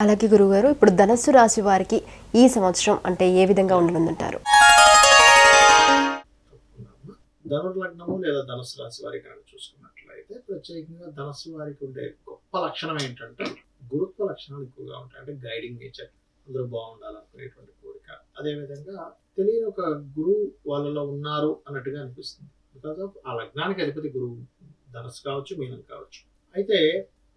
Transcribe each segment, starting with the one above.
అలాగే గురుగారు ఇప్పుడు ధనస్సు రాశి వారికి ఈ సంవత్సరం అంటే ఏ విధంగా ఉండనుందంటారు? ధనుర్లగ్నము లేదా ధనుసు రాశి వారి కనుక చూసుకున్నట్లయితే ప్రత్యేకంగా ధనుసు వారికి ఉండే గొప్ప లక్షణం ఏంటంటే గురుత్వ లక్షణాలు ఎక్కువగా ఉంటాయి. అంటే గైడింగ్ నేచర్ అందరూ బాగుండాలనుకునేటువంటి కోరిక. అదేవిధంగా తెలియని ఒక గురువు వాళ్ళలో ఉన్నారు అన్నట్టుగా అనిపిస్తుంది. బికాస్ ఆఫ్ ఆ లగ్నానికి అధిపతి గురువు ధనస్సు కావచ్చు మీనం కావచ్చు. అయితే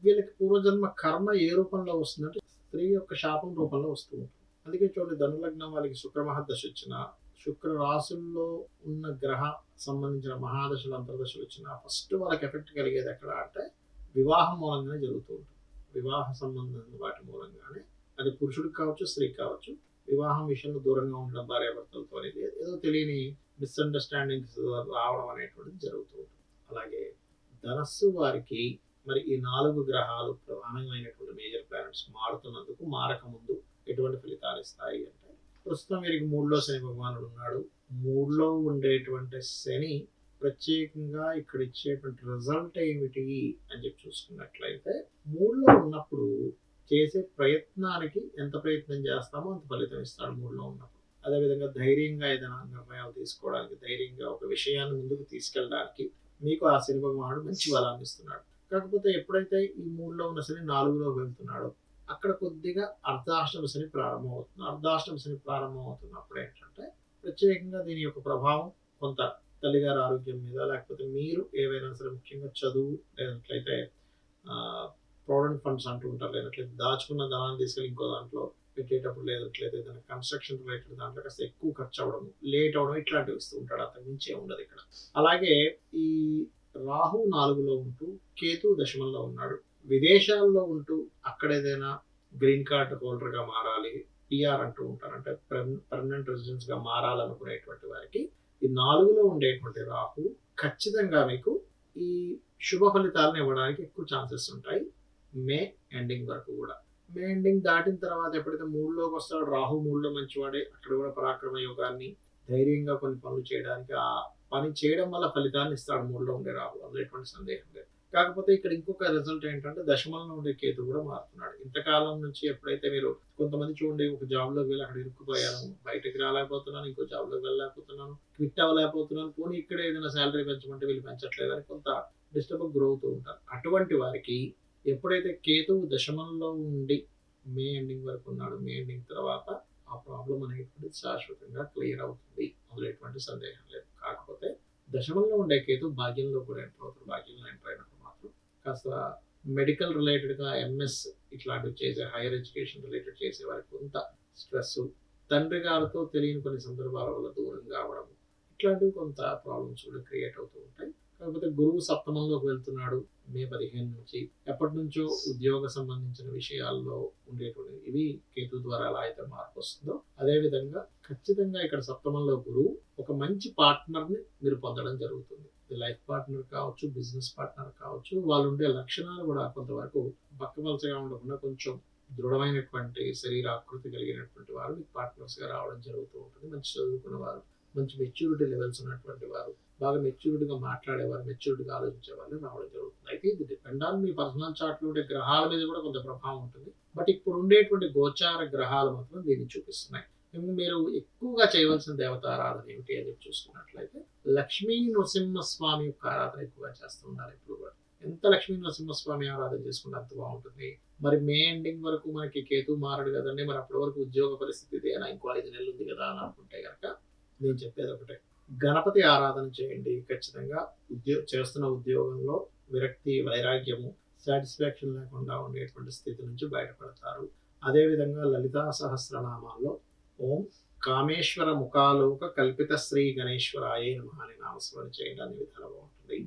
వీళ్ళకి పూర్వజన్మ కర్మ ఏ రూపంలో వస్తుందంటే స్త్రీ యొక్క శాపం రూపంలో వస్తూ ఉంటుంది. అందుకే చూడండి ధనులగ్నం వాళ్ళకి శుక్రమహాదశ వచ్చిన శుక్ర రాశుల్లో ఉన్న గ్రహ సంబంధించిన మహాదశలు అంతర్దశలు వచ్చిన ఫస్ట్ వాళ్ళకి ఎఫెక్ట్ కలిగేది ఎక్కడ అంటే వివాహం మూలంగానే జరుగుతూ ఉంటుంది. వివాహ సంబంధం వాటి మూలంగానే. అది పురుషుడికి కావచ్చు స్త్రీకి కావచ్చు వివాహం విషయంలో దూరంగా ఉండడం భార్యాభర్తలతో అనేది ఏదో తెలియని మిస్అండర్స్టాండింగ్స్ రావడం అనేటువంటిది జరుగుతూ ఉంటుంది. అలాగే ధనస్సు వారికి మరి ఈ నాలుగు గ్రహాలు ప్రధానమైనటువంటి మేజర్ ప్లానెట్స్ మారుతున్నందుకు మారక ముందు ఎటువంటి ఫలితాలు ఇస్తాయి అంటే ప్రస్తుతం వీరికి మూడులో శని భగవానుడు ఉన్నాడు. మూడులో ఉండేటువంటి శని ప్రత్యేకంగా ఇక్కడ ఇచ్చేటువంటి రిజల్ట్ ఏమిటి అని చెప్పి చూసుకున్నట్లయితే మూడులో ఉన్నప్పుడు చేసే ప్రయత్నానికి ఎంత ప్రయత్నం చేస్తామో అంత ఫలితం ఇస్తాడు మూడులో ఉన్నప్పుడు. అదేవిధంగా ధైర్యంగా ఏదైనా నిర్ణయాలు తీసుకోవడానికి ధైర్యంగా ఒక విషయాన్ని ముందుకు తీసుకెళ్ళడానికి మీకు ఆ శని భగవానుడు మంచి బలాన్ని ఇస్తున్నాడు. కాకపోతే ఎప్పుడైతే ఈ మూడులో ఉన్న శని నాలుగులో వెళ్తున్నాడో అక్కడ కొద్దిగా అర్ధాష్టమ శని ప్రారంభం అవుతుంది అర్ధాష్టమ శని ప్రారంభం అవుతున్నప్పుడు ఏంటంటే ప్రత్యేకంగా దీని యొక్క ప్రభావం కొంత తల్లిగారి ఆరోగ్యం మీద లేకపోతే మీరు ఏవైనా సరే ముఖ్యంగా చదువు లేనట్లయితే ప్రావిడెంట్ ఫండ్స్ అంటూ ఉంటారు లేనట్లయితే దాచుకున్న ధనాన్ని తీసుకెళ్ళి ఇంకో దాంట్లో పెట్టేటప్పుడు లేనట్లయితే దాని కన్స్ట్రక్షన్ రిలేటెడ్ దాంట్లో కాస్త ఎక్కువ ఖర్చు అవ్వడం లేట్ అవ్వడం ఇట్లాంటివి ఇస్తూ ఉంటాడు. అంతకు మించే ఉండదు ఇక్కడ. అలాగే ఈ రాహు నాలుగులో ఉంటూ కేతు దశమంలో ఉన్నాడు. విదేశాల్లో ఉంటూ అక్కడ ఏదైనా గ్రీన్ కార్డ్ హోల్డర్గా మారాలి పిఆర్ అంటూ ఉంటారు. అంటే పర్మనెంట్ రెసిడెన్స్గా మారాలనుకునేటువంటి వారికి ఈ నాలుగులో ఉండేటువంటి రాహు ఖచ్చితంగా మీకు ఈ శుభ ఫలితాలను ఇవ్వడానికి ఎక్కువ ఛాన్సెస్ ఉంటాయి. మే ఎండింగ్ వరకు కూడా. మే ఎండింగ్ దాటిన తర్వాత ఎప్పుడైతే మూడులోకి వస్తాడో రాహు మూడులో మంచివాడే అక్కడ కూడా పరాక్రమ యోగాన్ని ధైర్యంగా కొన్ని పనులు చేయడానికి ఆ పని చేయడం వల్ల ఫలితాన్ని ఇస్తాడు మూడులో ఉండే రాహు. అందులో ఎటువంటి సందేహం లేదు. కాకపోతే ఇక్కడ ఇంకొక రిజల్ట్ ఏంటంటే దశమంలో ఉండే కేతు కూడా మారుతున్నాడు. ఇంతకాలం నుంచి ఎప్పుడైతే మీరు కొంతమంది చూడండి ఒక జాబ్లోకి వెళ్ళి అక్కడ ఇరుక్కుపోయాను బయటకు రాలేకపోతున్నాను ఇంకో జాబ్లోకి వెళ్ళలేకపోతున్నాను క్విట్ అవ్వలేకపోతున్నాను పోనీ ఇక్కడ ఏదైనా శాలరీ పెంచమంటే వీళ్ళు పెంచట్లేదు అని కొంత డిస్టర్బ్ గ్రో అవుతూ ఉంటారు. అటువంటి వారికి ఎప్పుడైతే కేతువు దశమంలో ఉండి మే ఎండింగ్ వరకు ఉన్నాడు మే ఎండింగ్ తర్వాత ఆ ప్రాబ్లం అనేటువంటిది శాశ్వతంగా క్లియర్ అవుతుంది. అందులో ఎటువంటి సందేహం లేదు. కాకపోతే దశమంలో ఉండే కేతు భాగ్యంలో కూడా ఎంటర్ అవుతారు భాగ్యంలో ఎంటర్ అయినా కాస్త మెడికల్ రిలేటెడ్గా ఎంఎస్ ఇట్లాంటివి చేసే హైయర్ ఎడ్యుకేషన్ రిలేటెడ్ చేసే వారికి కొంత స్ట్రెస్ తండ్రి గారితో తెలియని కొన్ని సందర్భాల వల్ల దూరం కావడం ఇట్లాంటివి కొంత ప్రాబ్లమ్స్ కూడా క్రియేట్ అవుతూ ఉంటాయి. కాకపోతే గురువు సప్తమంలోకి వెళ్తున్నాడు మే పదిహేను నుంచి. ఎప్పటి నుంచో ఉద్యోగ సంబంధించిన విషయాల్లో ఉండేటువంటి ఇవి కేతు ద్వారా ఎలా అయితే మార్పు వస్తుందో అదేవిధంగా ఖచ్చితంగా ఇక్కడ సప్తమంలో గురువు ఒక మంచి పార్ట్నర్ని మీరు పొందడం జరుగుతుంది. లైఫ్ పార్ట్నర్ కావచ్చు బిజినెస్ పార్ట్నర్ కావచ్చు వాళ్ళు ఉండే లక్షణాలు కూడా కొంతవరకు బక్కపలచగా ఉండకుండా కొంచెం దృఢమైనటువంటి శరీర ఆకృతి కలిగినటువంటి వారు మీకు పార్ట్నర్స్గా రావడం జరుగుతూ ఉంటుంది. మంచి చదువుకున్న వారు మంచి మెచ్యూరిటీ లెవెల్స్ ఉన్నటువంటి వారు బాగా మెచ్యూరిటీగా మాట్లాడేవారు మెచ్యూరిటీగా ఆలోచించే వాళ్ళు రావడం జరుగుతుంది. అయితే ఇది డిపెండ్ ఆన్ మీ పర్సనల్ చార్ట్లో ఉండే గ్రహాల మీద కూడా కొంత ప్రభావం ఉంటుంది. బట్ ఇప్పుడు ఉండేటువంటి గోచార గ్రహాలు మాత్రం దీన్ని చూపిస్తున్నాయి. మీరు ఎక్కువగా చేయవలసిన దేవత ఆరాధన ఏమిటి అని చూసుకున్నట్లయితే లక్ష్మీ నృసింహస్వామి యొక్క ఆరాధన ఎక్కువగా చేస్తున్నారు ఇప్పుడు కూడా. ఎంత లక్ష్మీ నరసింహస్వామి ఆరాధన చేసుకుంటే అంత బాగుంటుంది. మరి మే ఎండింగ్ వరకు మనకి కేతు మారడు కదండి మరి అప్పటి వరకు ఉద్యోగ పరిస్థితి ఇదేనా ఇంకో ఐదు నెలలు ఉంది కదా అని అనుకుంటే కనుక నేను చెప్పేది ఒకటే. గణపతి ఆరాధన చేయండి. ఖచ్చితంగా ఉద్యోగ చేస్తున్న ఉద్యోగంలో విరక్తి వైరాగ్యము సాటిస్ఫాక్షన్ లేకుండా ఉండేటువంటి స్థితి నుంచి బయటపడతారు. అదేవిధంగా లలితా సహస్రనామాల్లో ఓం కామేశ్వర ముఖాలోక కల్పిత శ్రీ గణేశ్వరాయే నమ అని నామస్మరణ చేయడానికి విధానం బాగుంటుంది